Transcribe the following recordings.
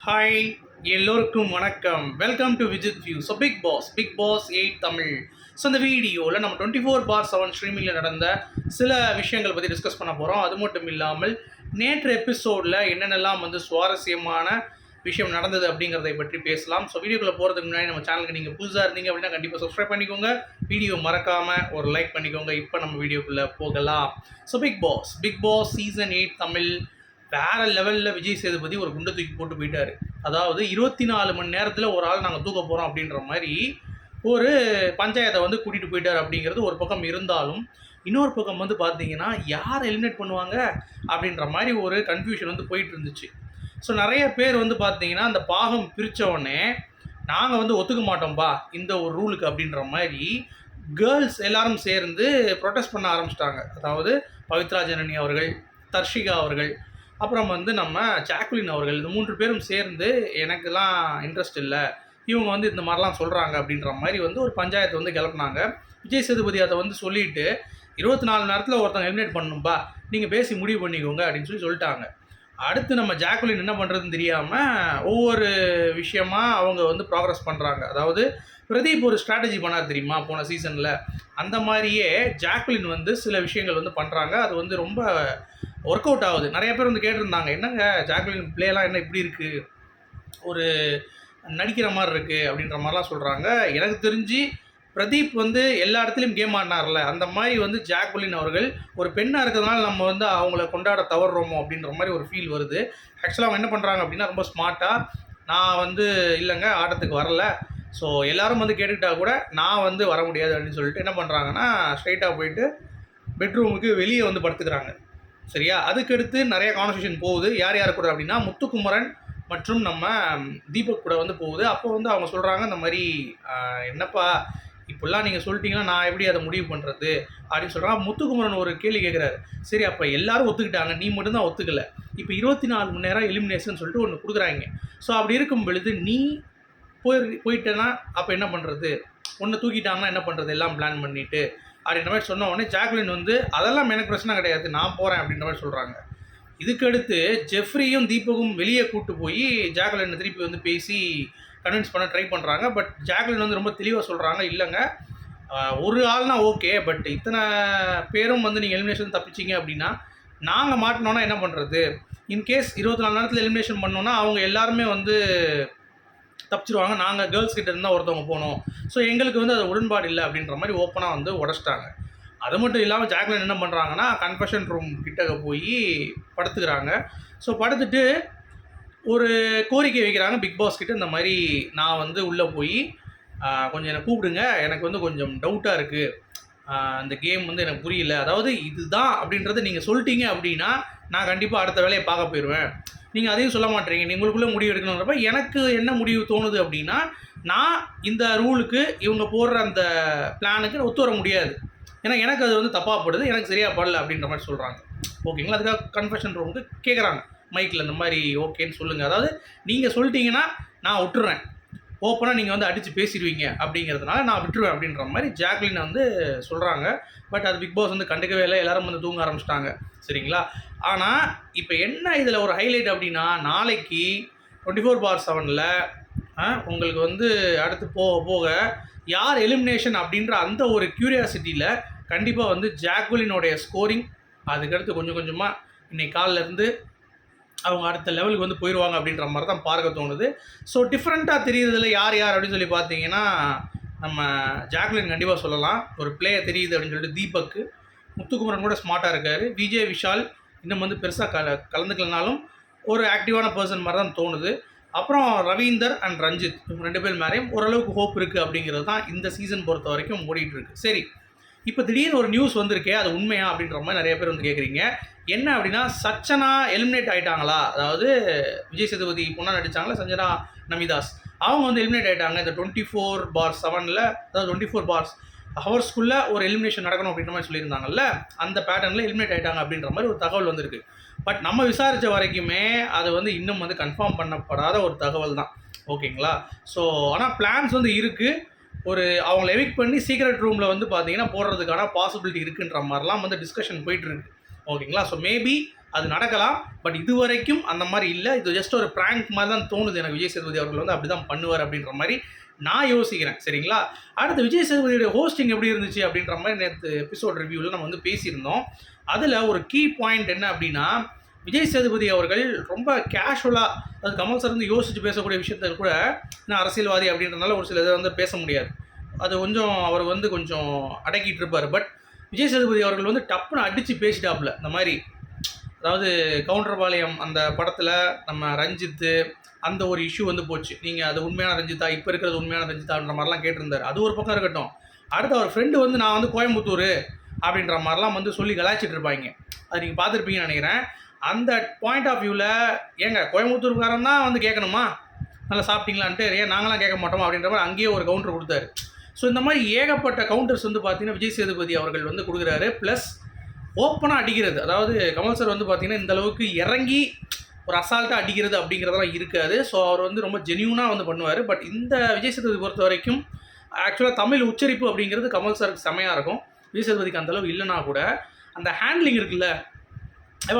Hi எல்லோருக்கும் வணக்கம். Welcome to Vijith view so big boss big boss eight Tamil so இந்த வீடியோவில் நம்ம டுவெண்ட்டி ஃபோர் பார் செவன் ஸ்ட்ரீமிங்கில் நடந்த சில விஷயங்கள் பற்றி டிஸ்கஸ் பண்ண போகிறோம் அது மட்டும் இல்லாமல் நேற்று எபிசோடில் என்னென்னலாம் வந்து சுவாரஸ்யமான விஷயம் நடந்தது அப்படிங்கிறதை பற்றி பேசலாம். ஸோ வீடியோக்குள்ளே போகிறதுக்கு முன்னாடி நம்ம சேனலுக்கு நீங்கள் புதுசாக இருந்தீங்க அப்படின்னா கண்டிப்பாக சப்ஸ்கிரைப் பண்ணிக்கோங்க. வீடியோ மறக்காமல் ஒரு லைக் பண்ணிக்கோங்க. இப்போ நம்ம வீடியோக்குள்ளே போகலாம். So big boss big boss season eight Tamil வேற லெவலில் விஜய் சேதுபதி ஒரு குண்டை தூக்கி போட்டு போயிட்டாரு. அதாவது இருபத்தி நாலு மணி நேரத்தில் ஒரு ஆள் நாங்கள் தூக்க போகிறோம் அப்படின்ற மாதிரி ஒரு பஞ்சாயத்தை வந்து கூட்டிகிட்டு போயிட்டார் அப்படிங்கிறது ஒரு பக்கம் இருந்தாலும் இன்னொரு பக்கம் வந்து பார்த்தீங்கன்னா யார் எலிமினேட் பண்ணுவாங்க அப்படின்ற மாதிரி ஒரு கன்ஃபியூஷன் வந்து போயிட்டு இருந்துச்சு. ஸோ நிறைய பேர் வந்து பார்த்தீங்கன்னா அந்த பாகம் பிரித்தவொடனே நாங்கள் வந்து ஒத்துக்க மாட்டோம்பா இந்த ஒரு ரூலுக்கு அப்படின்ற மாதிரி கேர்ள்ஸ் எல்லாரும் சேர்ந்து ப்ரொட்டஸ்ட் பண்ண ஆரம்பிச்சிட்டாங்க. அதாவது பவித்ரா ஜனனி அவர்கள் தர்ஷிகா அவர்கள் அப்புறம் வந்து நம்ம சாக்குலின் அவர்கள் இந்த மூன்று பேரும் சேர்ந்து எனக்குலாம் இன்ட்ரெஸ்ட் இல்லை. இவங்க வந்து இந்த மாதிரிலாம் சொல்கிறாங்க அப்படின்ற மாதிரி வந்து ஒரு பஞ்சாயத்தை வந்து கிளப்புனாங்க. விஜய் சேதுபதி அதை வந்து சொல்லிட்டு இருபத்தி நாலு நேரத்தில் ஒருத்தவங்க எலிமினேட் பண்ணணும்பா நீங்கள் பேசி முடிவு பண்ணிக்கோங்க அப்படின்னு சொல்லி சொல்லிட்டாங்க. அடுத்து நம்ம ஜாக்குலின் என்ன பண்ணுறதுன்னு தெரியாமல் ஒவ்வொரு விஷயமா அவங்க வந்து ப்ராக்ரஸ் பண்ணுறாங்க அதாவது பிரதீப் ஒரு ஸ்ட்ராட்டஜி பண்ணார் தெரியுமா போன சீசனில் அந்த மாதிரியே ஜாக்குலின் வந்து சில விஷயங்கள் வந்து பண்ணுறாங்க அது வந்து ரொம்ப ஒர்க் அவுட் ஆகுது. நிறைய பேர் வந்து கேட்டிருந்தாங்க என்னங்க ஜாக்லின் பிளேலாம் என்ன இப்படி இருக்குது ஒரு நடிக்கிற மாதிரி இருக்குது அப்படின்ற மாதிரிலாம் சொல்கிறாங்க எனக்கு தெரிஞ்சு பிரதீப் வந்து எல்லா இடத்துலையும் கேம் ஆடினார்ல. அந்த மாதிரி வந்து ஜாக்குலின் அவர்கள் ஒரு பெண்ணாக இருக்கிறதுனால நம்ம வந்து அவங்கள கொண்டாட தவறுறோமோ அப்படின்ற மாதிரி ஒரு ஃபீல் வருது. ஆக்சுவலாக அவங்க என்ன பண்ணுறாங்க அப்படின்னா ரொம்ப ஸ்மார்ட்டாக நான் வந்து இல்லைங்க ஆட்டத்துக்கு வரல. ஸோ எல்லோரும் வந்து கேட்டுக்கிட்டா கூட நான் வந்து வர முடியாது அப்படின்னு சொல்லிட்டு என்ன பண்ணுறாங்கன்னா ஸ்ட்ரைட்டாக போயிட்டு பெட்ரூமுக்கு வெளியே வந்து படுத்துக்கிறாங்க. சரியா? அதுக்கடுத்து நிறைய கான்வர்சேஷன் போகுது. யார் யார் கூட அப்படின்னா முத்துக்குமரன் மற்றும் நம்ம தீபக் கூட வந்து போகுது. அப்போ வந்து அவங்க சொல்கிறாங்க இந்த மாதிரி என்னப்பா இப்படிலாம் நீங்கள் சொல்லிட்டீங்கன்னா நான் எப்படி அதை முடிவு பண்ணுறது அப்படின்னு சொல்கிறாங்க முத்துக்குமரன் ஒரு கேள்வி கேட்குறாரு சரி அப்போ எல்லாரும் ஒத்துக்கிட்டாங்க. நீ மட்டும்தான் ஒத்துக்கல. இப்போ இருபத்தி நாலு மணி நேரம் எலிமினேஷன் சொல்லிட்டு ஒன்று கொடுக்குறாங்க. ஸோ அப்படி இருக்கும் பொழுது நீ போய் போயிட்டேன்னா அப்போ என்ன பண்ணுறது ஒன்று தூக்கிட்டாங்கன்னா என்ன பண்ணுறது எல்லாம் பிளான் பண்ணிவிட்டு அப்படின்ற மாதிரி சொன்ன உடனே ஜாக்லின் வந்து அதெல்லாம் எனக்கு பிரச்சனை கிடையாது நான் போகிறேன் அப்படின்ற மாதிரி சொல்கிறாங்க இதுக்கடுத்து ஜெஃப்ரியும் தீபகும் வெளியே கூட்டு போய் ஜாக்லின் திருப்பி வந்து பேசி கன்வின்ஸ் பண்ண ட்ரை பண்ணுறாங்க பட் ஜாக்லின் வந்து ரொம்ப தெளிவாக சொல்கிறாங்க இல்லைங்க ஒரு ஆள்னா ஓகே பட் இத்தனை பேரும் வந்து நீங்கள் எலிமினேஷன் தப்பிச்சிங்க அப்படின்னா நாங்கள் மாட்டினோன்னா என்ன பண்ணுறது இன்கேஸ் இருபத்தி நாலு நேரத்தில் எலிமினேஷன் பண்ணோன்னா அவங்க எல்லாருமே வந்து தப்பிச்சிருவாங்க. நாங்கள் கேர்ள்ஸ் கிட்ட இருந்தால் ஒருத்தவங்க போனோம் ஸோ எங்களுக்கு வந்து அது உடன்பாடு இல்லை அப்படின்ற மாதிரி ஓப்பனாக வந்து உடச்சிட்டாங்க. அது மட்டும் இல்லாமல் ஜாக்லின் என்ன பண்ணுறாங்கன்னா கன்ஃபெஷன் ரூம் கிட்டக்க போய் படுத்துக்கிறாங்க. ஸோ படுத்துட்டு ஒரு கோரிக்கை வைக்கிறாங்க. பிக் பாஸ் கிட்ட இந்த மாதிரி நான் வந்து உள்ளே போய் கொஞ்சம் என்னை கூப்பிடுங்க. எனக்கு வந்து கொஞ்சம் டவுட்டாக இருக்குது அந்த கேம் வந்து எனக்கு புரியல. அதாவது இதுதான் அப்படின்றத நீங்கள் சொல்லிட்டீங்க அப்படின்னா நான் கண்டிப்பாக அடுத்த வேலையை பார்க்க போயிடுவேன் நீங்கள் அதையும் சொல்ல மாட்டீங்க. நீங்களுக்குள்ளே முடிவு எடுக்கணுன்றப்ப எனக்கு என்ன முடிவு தோணுது அப்படின்னா நான் இந்த ரூலுக்கு இவங்க போடுற அந்த பிளானுக்கு ஒத்து வர முடியாது. ஏன்னா எனக்கு அது வந்து தப்பாக படுது எனக்கு சரியாக படல அப்படின்ற மாதிரி சொல்கிறாங்க ஓகேங்களா அதுக்காக கன்ஃபெஷன் ரூமுக்கு கேட்குறாங்க மைக்கில் இந்த மாதிரி ஓகேன்னு சொல்லுங்கள் அதாவது நீங்கள் சொல்லிட்டீங்கன்னா நான் விட்டுறேன் ஓப்பனாக நீங்கள் வந்து அடித்து பேசிடுவீங்க அப்படிங்கிறதுனால நான் விட்டுருவேன் அப்படின்ற மாதிரி ஜாக்லின் வந்து சொல்கிறாங்க பட் அது பிக் பாஸ் வந்து கண்டுக்கவே இல்லை. எல்லாரும் வந்து தூங்க ஆரம்பிச்சிட்டாங்க. சரிங்களா? ஆனால் இப்போ என்ன இதில் ஒரு ஹைலைட் அப்படின்னா நாளைக்கு டுவெண்ட்டி ஃபோர் பார் செவனில் உங்களுக்கு வந்து அடுத்து போக போக யார் எலிமினேஷன் அப்படின்ற அந்த ஒரு க்யூரியாசிட்டியில் கண்டிப்பாக வந்து ஜாக்வலினுடைய ஸ்கோரிங் அதுக்கடுத்து கொஞ்சம் கொஞ்சமாக இன்னைக்கு காலைல இருந்து அவங்க அடுத்த லெவலுக்கு வந்து போயிடுவாங்க அப்படின்ற மாதிரி தான் பார்க்க தோணுது. ஸோ டிஃப்ரெண்ட்டாக தெரியுறதுல யார் யார் அப்படின்னு சொல்லி பார்த்தீங்கன்னா நம்ம ஜாக்லின் கண்டிப்பாக சொல்லலாம். ஒரு பிளேயர் தெரியுது அப்படின்னு சொல்லிட்டு தீபக்கு முத்துக்குமரன் கூட ஸ்மார்ட்டாக இருக்கார். விஜய் விஷால் இன்னும் வந்து பெருசாக கல கலந்துக்கலனாலும் ஒரு ஆக்டிவான பர்சன் மாதிரி தான் தோணுது. அப்புறம் ரவீந்தர் அண்ட் ரஞ்சித் இவங்க ரெண்டு பேர் மேலேயும் ஓரளவுக்கு ஹோப் இருக்குது அப்படிங்கிறது தான் இந்த சீசன் பொறுத்த வரைக்கும் ஓடிட்டுருக்கு சரி இப்போ திடீர்னு ஒரு நியூஸ் வந்திருக்கே அது உண்மையா அப்படின்ற மாதிரி நிறைய பேர் வந்து கேட்குறீங்க என்ன அப்படின்னா சச்சனா எலிமினேட் ஆகிட்டாங்களா அதாவது விஜய் சேதுபதி பொண்ணாக நடிச்சாங்களா சஞ்சனா நமிதாஸ்? அவங்க வந்து எலிமினேட் ஆகிட்டாங்க இந்த டுவெண்ட்டி ஃபோர் பார் செவனில் அதாவது டுவெண்ட்டி ஃபோர் பார்ஸ் ஹவர்ஸ்க்குள்ளே ஒரு எலிமினேஷன் நடக்கணும் அப்படின்ற மாதிரி சொல்லியிருந்தாங்கல்ல அந்த பேட்டர்னில் எலிமினேட் ஆகிட்டாங்க அப்படின்ற மாதிரி ஒரு தகவல் வந்திருக்கு. பட் நம்ம விசாரித்த வரைக்குமே அது வந்து இன்னும் வந்து கன்ஃபார்ம் பண்ணப்படாத ஒரு தகவல் தான். ஓகேங்களா? ஸோ ஆனால் பிளான்ஸ் வந்து இருக்குது ஒரு அவங்கள எவிக் பண்ணி சீக்ரெட் ரூமில் வந்து பார்த்தீங்கன்னா போடுறதுக்கான பாசிபிலிட்டி இருக்குன்ற மாதிரிலாம் வந்து டிஸ்கஷன் போயிட்டுருக்கு. ஓகேங்களா ஸோ மேபி அது நடக்கலாம். பட் இது வரைக்கும் அந்த மாதிரி இல்லை. இது ஜஸ்ட் ஒரு ப்ராங்க் மாதிரி தான் தோணுது. எனக்கு விஜய் சேதுபதி அவர்கள் வந்து அப்படி தான் பண்ணுவார் அப்படின்ற மாதிரி நான் யோசிக்கிறேன். சரிங்களா? அடுத்து விஜய் சேதுபதியோட ஹோஸ்டிங் எப்படி இருந்துச்சு அப்படின்ற மாதிரி நேற்று எபிசோட் ரிவ்யூவில் நம்ம வந்து பேசியிருந்தோம். அதில் ஒரு கீ பாயிண்ட் என்ன அப்படின்னா விஜய் சேதுபதி அவர்கள் ரொம்ப கேஷுவலாக அது கமல் சார் வந்து யோசித்து பேசக்கூடிய விஷயத்த கூட நான் அரசியல்வாதி அப்படின்றனால ஒரு சில இதை வந்து பேச முடியாது. அது கொஞ்சம் அவர் வந்து கொஞ்சம் அடக்கிட்டு இருப்பார். பட் விஜய் சேதுபதி அவர்கள் வந்து டப்புன்னு அடித்து பேசிட்டாப்புல. இந்த மாதிரி அதாவது கவுண்டர்பாளையம் அந்த படத்தில் நம்ம ரஞ்சித்து அந்த ஒரு இஷ்யூ வந்து போச்சு. நீங்கள் அது உண்மையான ரஞ்சிதா இப்போ இருக்கிறது உண்மையான ரஞ்சித்தான்ற மாதிரிலாம் கேட்டிருந்தார். அது ஒரு பக்கம் இருக்கட்டும். அடுத்து அவர் ஃப்ரெண்டு வந்து நான் வந்து கோயம்புத்தூர் அப்படின்ற மாதிரிலாம் வந்து சொல்லி கலாய்ச்சிட்டு இருப்பாங்க. அது நீங்கள் பார்த்துருப்பீங்கன்னு நினைக்கிறேன். அந்த பாயிண்ட் ஆஃப் வியூவில் ஏங்க கோயம்புத்தூர்காரன் தான் வந்து கேட்கணுமா? நல்லா சாப்பிட்டீங்களான்ட்டு ஏன் நாங்களாம் கேட்க மாட்டோமா? அப்படின்ற மாதிரி அங்கேயே ஒரு கவுண்டர் கொடுத்தாரு. ஸோ இந்த மாதிரி ஏகப்பட்ட கவுண்டர்ஸ் வந்து பார்த்தீங்கன்னா விஜய் சேதுபதி அவர்கள் வந்து கொடுக்குறாரு. ப்ளஸ் ஓப்பனாக அடிக்கிறது. அதாவது கமல் சார் வந்து பார்த்தீங்கன்னா இந்த அளவுக்கு இறங்கி ஒரு அசால்ட்டாக அடிக்கிறது அப்படிங்கிறதெல்லாம் இருக்காது. ஸோ அவர் வந்து ரொம்ப ஜென்யூனாக வந்து பண்ணுவார். பட் இந்த விஜய் சேதுபதி பொறுத்த வரைக்கும் ஆக்சுவலாக தமிழ் உச்சரிப்பு அப்படிங்கிறது கமல் சாருக்கு செமையாக இருக்கும். விஜய் சேதுபதிக்கு அந்தளவு இல்லைனா கூட அந்த ஹேண்ட்லிங் இருக்குல்ல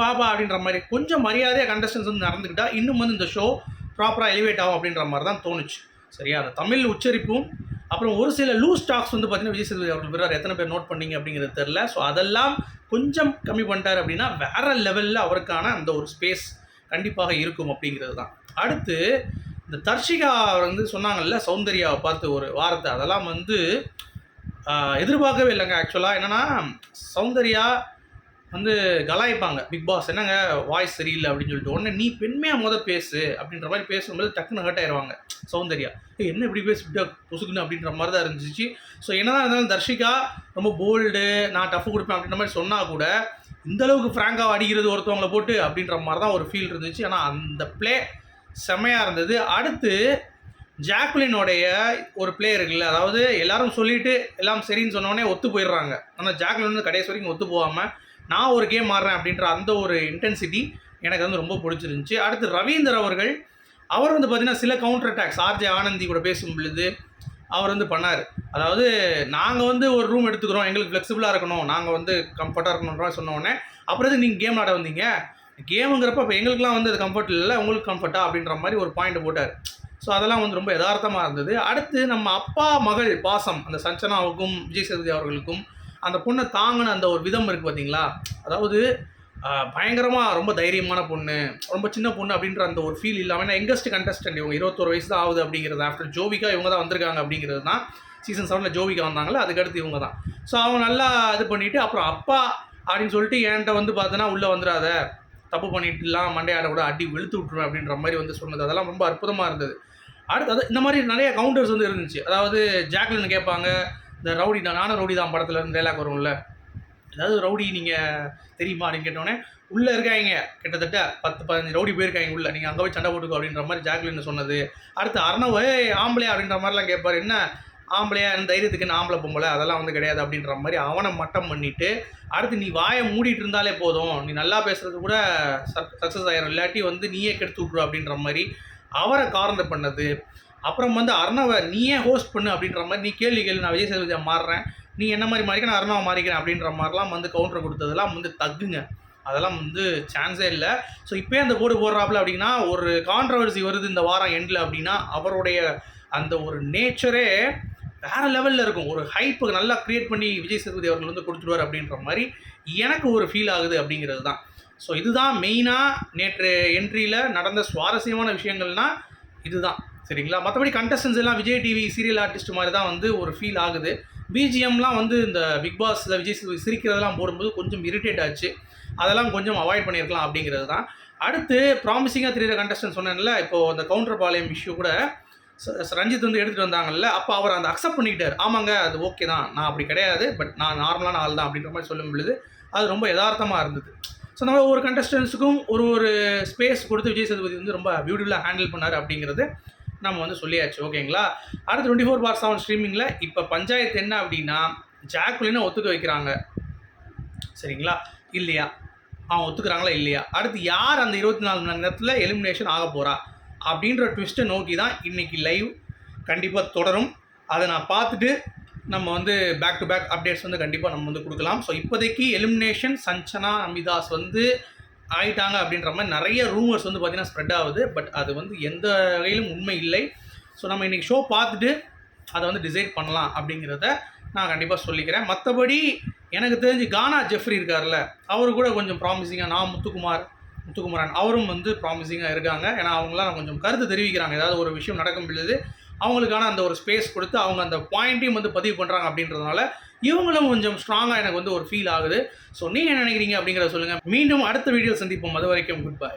வாப்பா அப்படின்ற மாதிரி. கொஞ்சம் மரியாதையாக கண்டஸ்டன்ஸ் வந்து நடந்துக்கிட்டா இன்னும் வந்து இந்த ஷோ ப்ராப்பராக எலிவேட் ஆகும் அப்படின்ற மாதிரி தான் தோணுச்சு. சரியா? அந்த தமிழ் உச்சரிப்பும் அப்புறம் ஒரு சில லூஸ் ஸ்டாக்ஸ் வந்து பார்த்தீங்கன்னா விஜய் சேதுபதி அவர்கள் பெறார் எத்தனை பேர் நோட் பண்ணீங்க அப்படிங்கிறது தெரில ஸோ அதெல்லாம் கொஞ்சம் கம்மி பண்ணிட்டார் அப்படின்னா வேறு லெவலில் அவருக்கான அந்த ஒரு ஸ்பேஸ் கண்டிப்பாக இருக்கும் அப்படிங்கிறது தான். அடுத்து இந்த தர்ஷிகா வந்து சொன்னாங்கல்ல சௌந்தர்யாவை பார்த்து ஒரு வார்த்தை. அதெல்லாம் வந்து எதிர்பார்க்கவே இல்லைங்க ஆக்சுவலாக என்னென்னா சௌந்தர்யா வந்து கலாய்ப்பாங்க. பிக் பாஸ் என்னங்க? வாய்ஸ் சரியில்லை அப்படின்னு சொல்லிட்டு. உடனே நீ பெண்மையாக முத பேசு அப்படின்ற மாதிரி பேசும்போது டக்குன்னு ஹர்ட் ஆயிடுவாங்க சௌந்தர்யா என்ன இப்படி பேசி பொசுக்குன்னு அப்படின்ற மாதிரி தான் இருந்துச்சு. ஸோ என்னதான் இருந்தாலும் தர்ஷிகா ரொம்ப போல்டு நான் டஃப் கொடுப்பேன் அப்படின்ற மாதிரி சொன்னால் கூட இந்த அளவுக்கு ஃப்ராங்காக அடிக்கிறது ஒருத்தவங்களை போட்டு அப்படின்ற மாதிரி தான் ஒரு ஃபீல் இருந்துச்சு. ஆனால் அந்த ப்ளே செமையாக இருந்தது. அடுத்து ஜாக்லினோடைய ஒரு பிளே இருக்குல்ல அதாவது எல்லாரும் சொல்லிட்டு எல்லாம் சரின்னு சொன்னோடனே ஒத்து போயிடுறாங்க. ஆனால் ஜாக்லின் வந்து கடைசி வரைக்கும் ஒத்து போகாமல் நான் ஒரு கேம் ஆடுறேன் அப்படின்ற அந்த ஒரு இன்டென்சிட்டி எனக்கு வந்து ரொம்ப பிடிச்சிருந்துச்சு. அடுத்து ரவீந்தர் அவர்கள் அவர் வந்து பார்த்திங்கன்னா சில கவுண்டர் அட்டாக்ஸ் ஆர்ஜே ஆனந்தி கூட பேசும் பொழுது அவர் வந்து பண்ணார். அதாவது நாங்கள் வந்து ஒரு ரூம் எடுத்துக்கிறோம் எங்களுக்கு ஃப்ளெக்சிபிளாக இருக்கணும் நாங்கள் வந்து கம்ஃபர்ட்டாக இருக்கணுன்ற மாதிரி சொன்ன உடனே அப்புறம் எதுக்கு நீங்கள் கேம் ஆட வந்தீங்க? கேமுங்கிறப்ப இப்போ எங்களுக்குலாம் வந்து அது கம்ஃபர்ட் இல்லை உங்களுக்கு கம்ஃபர்ட்டா அப்படின்ற மாதிரி ஒரு பாயிண்ட் போட்டார். ஸோ அதெல்லாம் வந்து ரொம்ப யதார்த்தமாக இருந்தது. அடுத்து நம்ம அப்பா மகள் பாசம் அந்த சஞ்சனாவுக்கும் விஜய் சேதுபதி அவர்களுக்கும் அந்த பொண்ணை தாங்கின அந்த ஒரு விதம் இருக்குது பார்த்தீங்களா அதாவது பயங்கரமாக ரொம்ப தைரியமான பொண்ணு ரொம்ப சின்ன பொண்ணு அப்படின்ற அந்த ஒரு ஃபீல் இல்லாமல் ஏன்னா யங்கஸ்ட் கண்டஸ்டன்ட் இவங்க இருபத்தொரு வயசு தான் ஆகுது அப்படிங்கிறது. ஆஃப்டர் ஜோவிகா இவங்க தான் வந்திருக்காங்க அப்படிங்கிறது தான். சீசன் செவனில் ஜோவிகா வந்தாங்களே அதுக்கடுத்து இவங்க தான். ஸோ அவங்க நல்லா இது பண்ணிவிட்டு அப்புறம் அப்பா அப்படின்னு சொல்லிட்டு என்கிட்ட வந்து பார்த்தோன்னா உள்ளே வந்துடாத தப்பு பண்ணிட்டுலாம் மண்டையாட கூட அடி வெளுத்து விட்ருவேன் அப்படின்ற மாதிரி வந்து சொன்னது. அதெல்லாம் ரொம்ப அற்புதமாக இருந்தது. அடுத்து அது இந்த மாதிரி நிறைய கவுண்டர்ஸ் வந்து இருந்துச்சு. அதாவது ஜாக்லின் கேட்பாங்க இந்த ரவுடி தான் நானும் ரவுடி தான் படத்தில் இருந்து டைலாக் வரும்ல. அதாவது ரவுடி நீங்கள் தெரியுமா அப்படின்னு கேட்டோடனே உள்ளே இருக்காங்க கிட்டத்தட்ட பத்து பதினஞ்சு ரவுடி போயிருக்காங்க உள்ளே. நீங்கள் அங்கே போய் சண்டை போட்டுக்கோ அப்படின்ற மாதிரி ஜாக்லின் சொன்னது. அடுத்து அர்ணவ் ஆம்பளையா? அப்படின்ற மாதிரிலாம் கேட்பார். என்ன? ஆம்பளையா? இந்த தைரியத்துக்கு என்ன ஆம்பளை பொம்பளை? அதெல்லாம் வந்து கிடையாது. அப்படின்ற மாதிரி அவனை மட்டம் பண்ணிவிட்டு அடுத்து நீ வாயை மூடிட்டு இருந்தாலே போதும். நீ நல்லா பேசுறது கூட சக்ஸஸ் ஆயிரும். இல்லாட்டி வந்து நீயே கெடுத்து விட்ரு அப்படின்ற மாதிரி அவரை கார்னர் பண்ணது. அப்புறம் வந்து அர்ணவை நீ ஏன் ஹோஸ்ட் பண்ணு அப்படின்ற மாதிரி நீ கேள்வி கேள்வி நான் விஜய் சேதுபதியாக மாறுறேன். நீ என்ன மாதிரி மாறிக்க நான் அர்ணவா மாறிக்கிறேன் அப்படின்ற மாதிரிலாம் வந்து கவுண்டர் கொடுத்ததெல்லாம் வந்து தக்குங்க. அதெல்லாம் வந்து சான்ஸே இல்லை. ஸோ இப்போயே அந்த கோடு போடுறாப்புல அப்படின்னா ஒரு கான்ட்ரவர்சி வருது இந்த வாரம் எண்டில் அப்படின்னா அவருடைய அந்த ஒரு நேச்சரே வேற லெவலில் இருக்கும். ஒரு ஹைப்பு நல்லா க்ரியேட் பண்ணி விஜய் சேதுபதி அவர்கள் வந்து கொடுத்துருவார் அப்படின்ற மாதிரி எனக்கு ஒரு ஃபீல் ஆகுது அப்படிங்கிறது தான். ஸோ இதுதான் மெயினாக நேற்று என்ட்ரியில் நடந்த சுவாரஸ்யமான விஷயங்கள்னால் இதுதான். சரிங்களா? மற்றபடி கண்டஸ்டன்ஸ் எல்லாம் விஜய் டிவி சீரியல் ஆர்டிஸ்ட் மாதிரி தான் வந்து ஒரு ஃபீல் ஆகுது. பிஜிஎம்லாம் வந்து இந்த பிக் பாஸில் விஜய் சிரிக்கிறதெல்லாம் போடும்போது கொஞ்சம் இரிட்டேட் ஆச்சு. அதெல்லாம் கொஞ்சம் அவாய்ட் பண்ணியிருக்கலாம் அப்படிங்கிறது தான். அடுத்து ப்ராமிசிங்காக தெரியுற கண்டஸ்டன் சொன்னேன்ல இப்போது அந்த கவுண்டர் பாளையம் இஷ்யூ கூட ரஞ்சித் வந்து எடுத்துகிட்டு வந்தாங்கல்ல அப்போ அவர் அந்த அக்செப்ட் பண்ணிக்கிட்டார். ஆமாங்க அது ஓகே தான். நான் அப்படி கிடையாது பட் நான் நார்மலான ஆள் தான் அப்படின்ற மாதிரி சொல்லும் பொழுது அது ரொம்ப யதார்த்தமாக இருந்தது. ஸோ நம்ம ஒவ்வொரு கண்டஸ்டன்ஸுக்கும் ஒரு ஒரு ஸ்பேஸ் கொடுத்து விஜய் சேதுபதி வந்து ரொம்ப பியூட்டிஃபுல்லாக ஹேண்டில் பண்ணார் அப்படிங்கிறது. நம்ம வந்து சொல்லியாச்சு ஓகேங்களா? அடுத்து டுவெண்ட்டி ஃபோர் பார் செவன் ஸ்ட்ரீமிங்கில் இப்போ பஞ்சாயத்து என்ன அப்படின்னா ஜாக்குலினை ஒத்துக்க வைக்கிறாங்க? சரிங்களா? இல்லையா? அவன் ஒத்துக்கிறாங்களா இல்லையா? அடுத்து யார் அந்த இருபத்தி நாலு மணி நேரத்தில் எலிமினேஷன் ஆக போகிறா அப்படின்ற ட்விஸ்ட்டை நோக்கி தான் இன்னைக்கு லைவ் கண்டிப்பாக தொடரும். அதை நான் பார்த்துட்டு நம்ம வந்து பேக் டு பேக் அப்டேட்ஸ் வந்து கண்டிப்பாக நம்ம வந்து கொடுக்கலாம். ஸோ இப்போதைக்கு எலிமினேஷன் சஞ்சனா அமிதாஸ் வந்து ஆயிட்டாங்க அப்படின்ற மாதிரி நிறைய ரூமர்ஸ் வந்து பார்த்தீங்கன்னா ஸ்ப்ரெட் ஆகுது. பட் அது வந்து எந்த வகையிலும் உண்மை இல்லை. ஸோ நம்ம இன்றைக்கி ஷோ பார்த்துட்டு அதை வந்து டிசைட் பண்ணலாம் அப்படிங்கிறத நான் கண்டிப்பாக சொல்லிக்கிறேன். மற்றபடி எனக்கு தெரிஞ்சு கானா ஜெஃப்ரி இருக்கார்ல அவர் கூட கொஞ்சம் ப்ராமிசிங்காக நான் முத்துக்குமார் முத்துக்குமாரன் அவரும் வந்து ப்ராமிசிங்காக இருக்காங்க. ஏன்னா அவங்களாம் கொஞ்சம் கருத்து தெரிவிக்கிறாங்க. ஏதாவது ஒரு விஷயம் நடக்கும் பொழுது அவங்களுக்கான அந்த ஒரு ஸ்பேஸ் கொடுத்து அவங்க அந்த பாயிண்ட்டையும் வந்து பதிவு பண்ணுறாங்க அப்படின்றதுனால இவங்களும் கொஞ்சம் ஸ்ட்ராங்காக எனக்கு வந்து ஒரு ஃபீல் ஆகுது. ஸோ நீங்கள் என்ன நினைக்கிறீங்க அப்படிங்கிறத சொல்லுங்கள் மீண்டும் அடுத்த வீடியோ சந்திப்போம். அது வரைக்கும் குட் பை